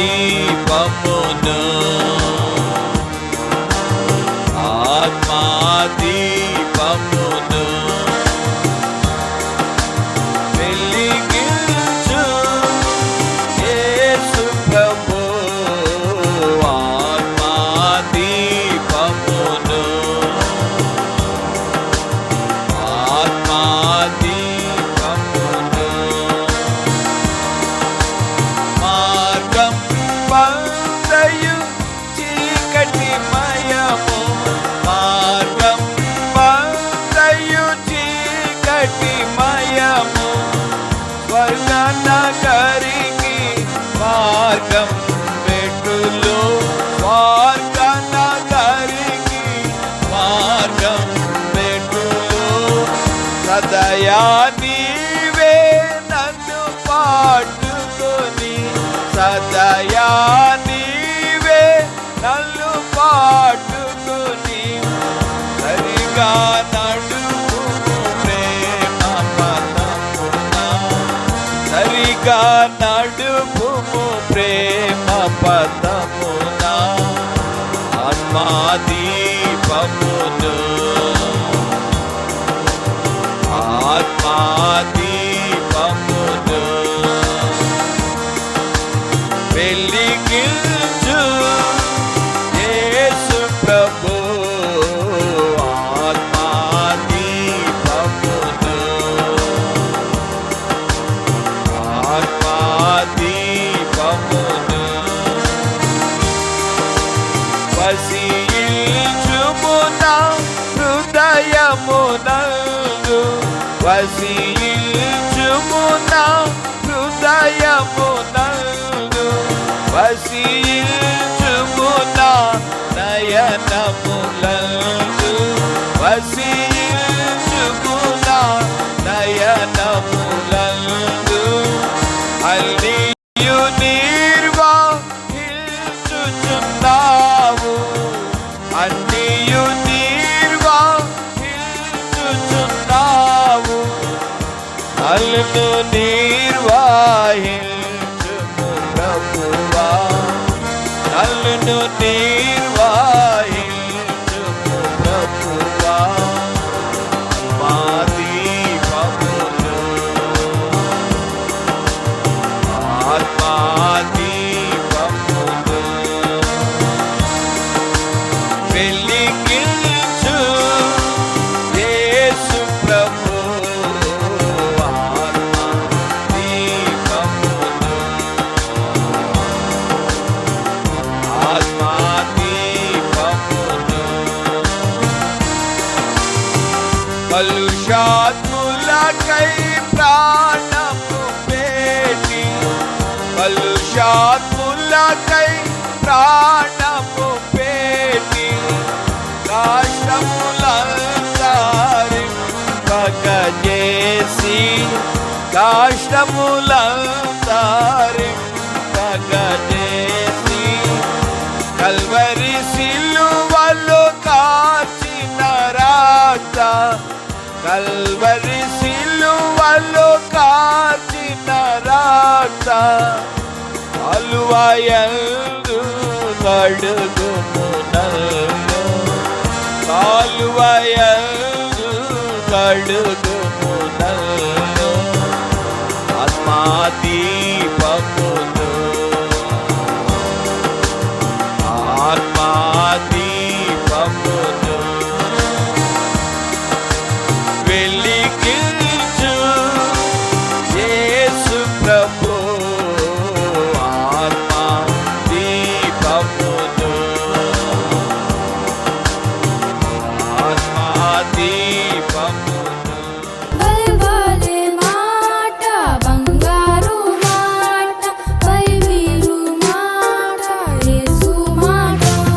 ఆత్మాదీపమును చీకటి మయము స్వర్గ నగరికి మార్గం పెట్టులు. స్వర్గ మార్గం పెట్టులు. సదయా నీవే నన్ను పాటుకొని సదయా నీవే నన్ను పాటుకొని సరిగా పదము ప్రేమ పదమునా? ఆత్మాదీపమును ఆత్మాదీపమును వసీల్చుమున నయనములందు వసీల్చుమున నయనములందు అల్లియు నిర్వహించుచున్నావు. అన్నియు నిర్వహించుచున్నావు. అల్లు నిర్వహించుము melody కలుషాత్ములకై ప్రాణము పేటి కలుషాత్ములకై ప్రాణము పేటి కాష్టములంతారి పగజేసి కాష్టములంతారి పగజేసి కల్వరి సిలువలో కాచిన రాత కల్వరి సి సిలువలో కాచిన రాత కాలువయందు కడుగుము నన్ను కాలువయందు కడుగుము నన్ను ఆత్మాదీ